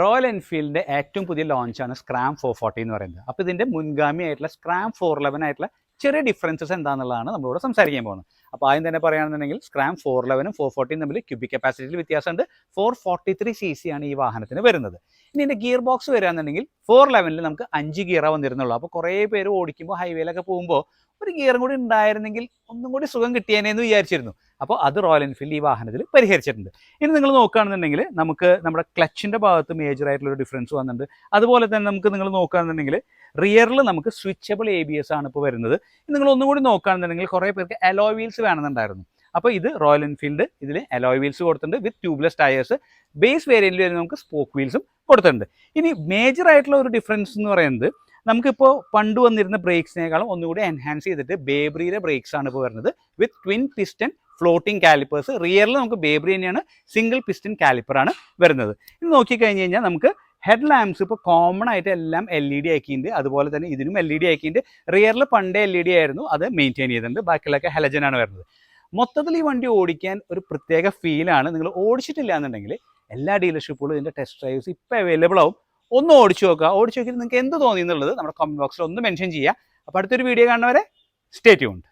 Royal എൻഫീൽഡിന്റെ ഏറ്റവും പുതിയ ലോഞ്ചാണ് Scram four forty എന്ന് പറയുന്നത്. അപ്പോൾ ഇതിന്റെ മുൻഗാമി ആയിട്ടുള്ള സ്ക്രാം ഫോർ ലെവൻ ആയിട്ടുള്ള ചെറിയ ഡിഫറൻസസ് എന്താണെന്നുള്ളതാണ് നമ്മളിവിടെ സംസാരിക്കാൻ പോകുന്നത്. അപ്പോൾ ആദ്യം തന്നെ പറയുകയാണെന്നുണ്ടെങ്കിൽ സ്ക്രാം ഫോർ ലെവനും ഫോർ ഫോർട്ടിയും തമ്മിൽ ക്യൂബിക് കപ്പാസിറ്റിയിൽ വ്യത്യാസമുണ്ട്. Four forty three C C ആണ് ഈ വാഹനത്തിന് വരുന്നത്. ഇനി ഇതിന്റെ ഗിയർ ബോക്സ് വരികയാണെന്നുണ്ടെങ്കിൽ ഫോർ ലെവനിൽ നമുക്ക് അഞ്ച് ഗിയറാണ് വന്നിരുന്നുള്ളൂ. അപ്പോൾ കുറേ പേര് ഓടിക്കുമ്പോൾ ഹൈവേയിലൊക്കെ പോകുമ്പോൾ ഒരു ഗിയറും കൂടി ഉണ്ടായിരുന്നെങ്കിൽ ഒന്നും കൂടി സുഖം കിട്ടിയേനെന്ന് വിചാരിച്ചിരുന്നു. അപ്പോൾ അത് റോയൽ എൻഫീൽഡ് ഈ വാഹനത്തിൽ പരിഹരിച്ചിട്ടുണ്ട്. ഇനി നിങ്ങൾ നോക്കുകയാണെന്നുണ്ടെങ്കിൽ നമുക്ക് നമ്മുടെ ക്ലച്ചിന്റെ ഭാഗത്ത് മേജർ ആയിട്ടുള്ള ഒരു ഡിഫറൻസ് വന്നിട്ടുണ്ട്. അതുപോലെ തന്നെ നമുക്ക് നിങ്ങൾ നോക്കുകയാണെന്നുണ്ടെങ്കിൽ റിയറിൽ നമുക്ക് സ്വിച്ചബിൾ എ ബി എസ് ആണ് ഇപ്പോൾ വരുന്നത്. നിങ്ങൾ ഒന്നും കൂടി നോക്കുകയാണെന്നുണ്ടെങ്കിൽ കുറേ പേർക്ക് അലോയ് വീൽസ് വേണമെന്നുണ്ടായിരുന്നു. അപ്പോൾ ഇത് റോയൽ എൻഫീൽഡ് ഇതിൽ അലോയ് വീൽസ് കൊടുത്തിട്ടുണ്ട് വിത്ത് ട്യൂബ്ലെസ് ടയേഴ്സ് ബേസ് വേരിയന്റിൽ വരുന്ന നമുക്ക് സ്പോക്ക് വീൽസും കൊടുത്തിട്ടുണ്ട്. ഇനി മേജർ ആയിട്ടുള്ള ഒരു ഡിഫറൻസ് എന്ന് പറയുന്നത് നമുക്കിപ്പോൾ പണ്ട് വന്നിരുന്ന ബ്രേക്സിനേക്കാളും ഒന്നുകൂടി എൻഹാൻസ് ചെയ്തിട്ട് ബേബ്രിയുടെ ബ്രേക്സ് ആണ് ഇപ്പോൾ വരുന്നത്. With twin piston floating calipers റിയറിൽ നമുക്ക് ബേബ്രി തന്നെയാണ്. സിംഗിൾ പിസ്റ്റൻ കാലിപ്പറാണ് വരുന്നത്. ഇത് നോക്കിക്കഴിഞ്ഞ് കഴിഞ്ഞാൽ നമുക്ക് ഹെഡ് ലാമ്പ്സ് ഇപ്പോൾ കോമൺ ആയിട്ട് എല്ലാം എൽ ഇ ഡി ആക്കിയിട്ടുണ്ട്. അതുപോലെ തന്നെ ഇതിനും എൽ ഇ ഡി ആക്കിയിട്ടുണ്ട്. റിയറിൽ പണ്ടേ എൽ ഇ ഡി ആയിരുന്നു. അത് മെയിന്റെയിൻ ചെയ്തിട്ടുണ്ട്. ബാക്കിയുള്ളൊക്കെ ആണ് വരുന്നത്. മൊത്തത്തിൽ ഈ വണ്ടി ഓടിക്കാൻ ഒരു പ്രത്യേക ഫീലാണ് നിങ്ങൾ ഓടിച്ചിട്ടില്ല എന്നുണ്ടെങ്കിൽ എല്ലാ ഡീലർഷിപ്പുകളും ഇതിന്റെ ടെസ്റ്റ് ഡ്രൈവ്സ് ഇപ്പോൾ അവൈലബിൾ ആവും. ഒന്ന് ഓടിച്ചു നോക്കുക. ഓടിച്ചു നോക്കിയിട്ട് നിങ്ങൾക്ക് എന്ത് തോന്നി എന്നുള്ളത് നമ്മുടെ കമന്റ് ബോക്സിൽ ഒന്ന് മെൻഷൻ ചെയ്യുക. അപ്പോൾ അടുത്തൊരു വീഡിയോ കാണുന്നവരെ സ്റ്റേറ്റ് ട്യൂൺഡ്